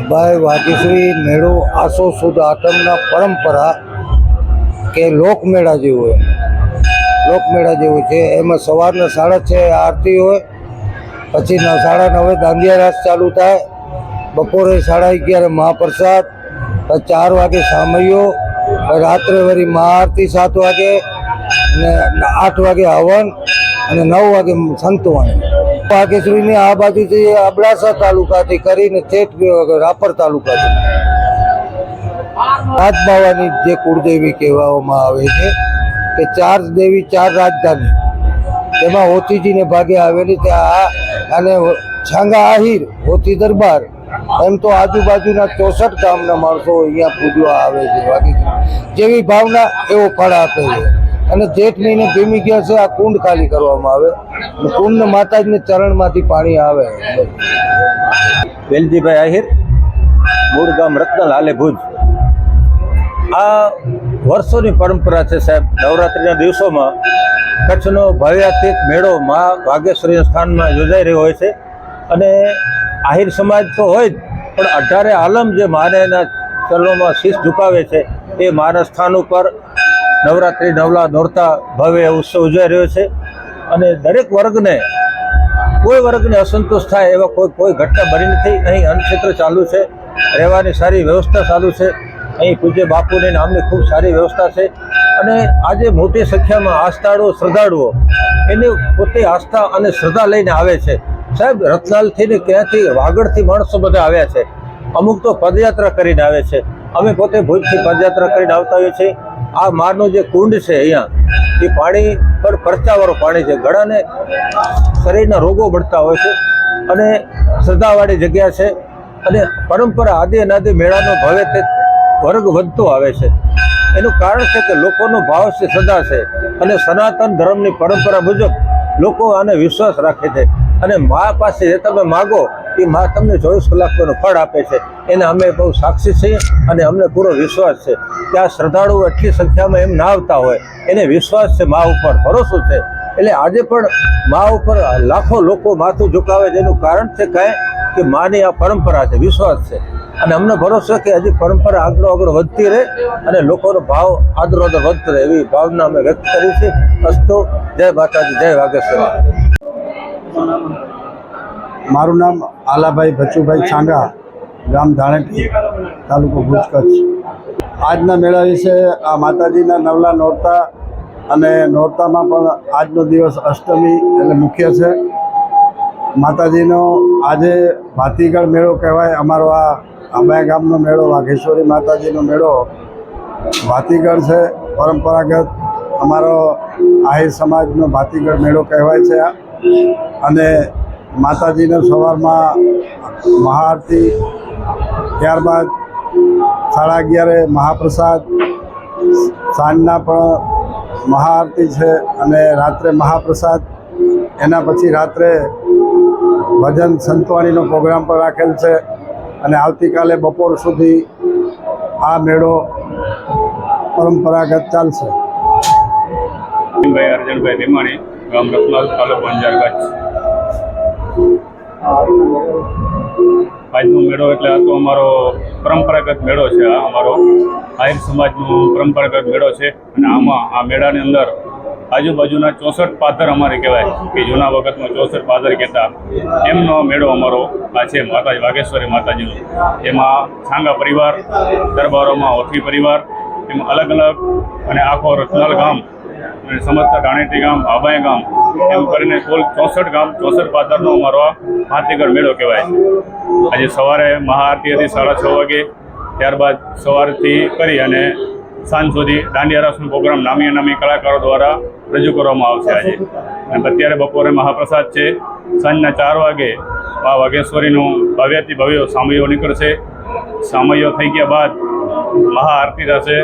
ભાઈ વાઘેશ્વરી મેળો આસો સુદ આઠમના પરંપરા કે લોકમેળા જેવું હોય. લોકમેળા જેવું છે. એમાં સવારના સાડા છ આરતી હોય. પછી સાડા નવે દાંડિયા રાસ ચાલુ થાય. બપોરે સાડા અગિયારે મહાપ્રસાદ. ચાર વાગે સામૈયો. રાત્રે વળી મહાઆરતી સાત વાગે. ને આઠ વાગે હવન. અને નવ વાગે સંતવાણી. વાઘેશ્વરીની આ બાજુથી અબડાસા તાલુકાથી કરીને ઠેઠ રાપર તાલુકાથી. રાજબાવાની જે કુળદેવી કહેવામાં આવે છે કે ચાર દેવી, ચાર રાજધાની. તેમાં હોતીજીને ભાગે આવેલી ત્યાં આ અને છાંગા આહિર હોતી દરબાર, એમ તો આજુબાજુના ચોસઠ ગામના માણસો અહીંયા પૂજવા આવે છે. બાકી જેવી ભાવના એવો ફળ આપે છે. અને જેઠ મહિને ભીમી ગયા છે, આ કુંડ ખાલી કરવામાં આવે. કુંડ માતાજીને ચરણમાંથી પાણી આવે. વેલજીભાઈ આહિર, મૂળ ગામ રત્નલાલે ભુજ. આ વર્ષોની પરંપરા છે સાહેબ. નવરાત્રિના દિવસોમાં કચ્છનો ભવ્યાતીત મેળો મા વાઘેશ્વરી સ્થાનમાં યોજાઈ રહ્યો હોય છે. અને આહિર સમાજ તો હોય જ, પણ અઢારે આલમ જે માને એના ચરણોમાં શીશ ઝુકાવે છે, એ માના સ્થાન ઉપર નવરાત્રિ, નવલા નોરતા ભવ્ય ઉત્સવ ઉજવાઈ રહ્યો છે. અને દરેક વર્ગને, કોઈ વર્ગને અસંતોષ થાય એવા કોઈ કોઈ ઘટના બની નથી. અહીં અન્નક્ષેત્ર ચાલુ છે. રહેવાની સારી વ્યવસ્થા ચાલુ છે. અહીં પૂજ્ય બાપુની નામની ખૂબ સારી વ્યવસ્થા છે. અને આજે મોટી સંખ્યામાં આસ્થાળુઓ, શ્રદ્ધાળુઓ એની પોતે આસ્થા અને શ્રદ્ધા લઈને આવે છે. સાહેબ રતલાલથી ને ક્યાંથી, વાગડથી માણસો બધા આવ્યા છે. અમુક તો પદયાત્રા કરીને આવે છે. અમે પોતે ભુજથી પદયાત્રા કરીને આવતા હોઈએ છીએ. આ મારનો જે કુંડ છે અહીંયા, એ પાણી પર પરચાવાળું પાણી છે. ગળાને શરીરના રોગો મળતા હોય છે અને શ્રદ્ધાવાળી જગ્યા છે અને પરંપરા આદિ અનાદિ મેળાનો ભવે તે વર્ગ વધતો આવે છે. એનું કારણ છે કે લોકોનો ભાવ છે, શ્રદ્ધા છે અને સનાતન ધર્મની પરંપરા મુજબ લોકો આને વિશ્વાસ રાખે છે. અને મા પાસે જે તમે માગો, એ મા તમને ચોવીસ કલાકનું ફળ આપે છે. એને અમે બહુ સાક્ષી છીએ અને અમને પૂરો વિશ્વાસ છે. કે આ શ્રદ્ધાળુઓ એટલી સંખ્યામાં એમ ના આવતા હોય, એને વિશ્વાસ છે મા ઉપર, ભરોસો છે. એટલે આજે પણ મા ઉપર લાખો લોકો માથું ઝુકાવે જેનું કારણ છે કાંઈ? કે માની આ પરંપરા છે, વિશ્વાસ છે. અને અમને ભરોસો કે હજી પરંપરા આગળ આગળ વધતી રહે અને લોકોનો ભાવ આદરો આદર વધતો રહે, એવી ભાવના અમે વ્યક્ત કરી છે. અસ્તુ, જય માતાજી, જય વાઘેશ્વર. મારું નામ આલાભાઈ ભચુભાઈ છાંગા ગામ ધાણેટી, તાલુકો ભુજ કચ્છ આજના મેળા વિશે આ માતાજીના નવલા નોરતા અને નોરતામાં પણ આજનો દિવસ અષ્ટમી એટલે મુખ્ય છે. માતાજીનો આજે ભાતીગઢ મેળો કહેવાય. અમારો આ આંબાયા ગામનો મેળો, વાઘેશ્વરી માતાજીનો મેળો ભાતીગઢ છે. પરંપરાગત અમારો આહિર સમાજનો ભાતીગઢ મેળો કહેવાય છે અને માતાજીને સવારમાં મહાઆરતી ત્યારબાદ સાડા અગિયારે મહાપ્રસાદ, સાંજના પણ મહાઆરતી છે અને રાત્રે મહાપ્રસાદ. એના પછી રાત્રે ભજન સંતવાણીનો પ્રોગ્રામ પણ રાખેલ છે અને આવતીકાલે બપોર સુધી આ મેળો પરંપરાગત ચાલશે. ભાઈ અર્જનભાઈ ભીમાણી, ગામ રત્નાલ, તાલુકો અંજાર, કચ્છ. આજનો મેળો એટલે આ તો અમારો પરંપરાગત મેળો છે, આ અમારો આહિર સમાજનો પરંપરાગત મેળો છે. અને આમાં આ મેળાની અંદર આજુબાજુના ચોસઠ પાદર અમારે કહેવાય, કે જૂના વખતમાં ચોસઠ પાદર કહેતા. એમનો મેળો અમારો આ છે, માતાજી વાઘેશ્વરી માતાજીનો. એમાં છાંગા પરિવાર, દરબારોમાં ઓથવી પરિવાર, એમાં અલગ અલગ અને આખો રતનાલ ગામ અને સમસ્ત રાણેટી ગામ આબાઈ ગામ એમ કરીને કુલ ચોસઠ ગામ, ચોસઠ પાદરનો અમારો આ હાથીગઢ મેળો કહેવાય આજે સવારે મહાઆરતી હતી સાડા છ વાગે, ત્યારબાદ સવારથી કરી અને સાંજ સુધી દાંડિયા રાસનો પ્રોગ્રામ નામી નામી કલાકારો દ્વારા રજૂ કરવામાં આવશે આજે. અને અત્યારે બપોરે મહાપ્રસાદ છે. સાંજના ચાર વાગે મા વાઘેશ્વરીનું ભવ્યથી ભવ્ય સામૈયો નીકળશે. સામૈયો થઈ ગયા બાદ મહાઆરતી થશે.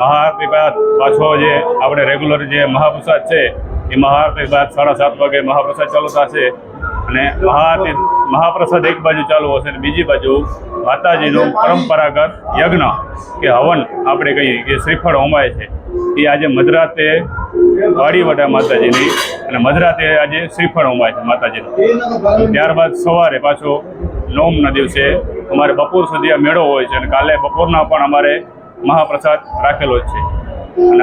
મહાઆરતી બાદ પાછો જે આપણે રેગ્યુલર જે મહાપ્રસાદ છે એ મહાઆરતી બાદ સાડા સાત વાગે મહાપ્રસાદ ચાલુ થશે અને મહાઆરતી મહાપ્રસાદ એક બાજુ ચાલુ હશે અને બીજી બાજુ માતાજીનું પરંપરાગત યજ્ઞ કે હવન આપણે કહીએ કે શ્રીફળ હોમાય છે. એ આજે મધરાતે વાડીવટા માતાજીની અને મધરાતે આજે શ્રીફળ હોમાય છે માતાજીનું. ત્યારબાદ સવારે પાછો નોમના દિવસે અમારે બપોર સુધી આ મેળો હોય છે અને કાલે બપોરના પણ અમારે મહાપ્રસાદ રાખેલો જ છે. અને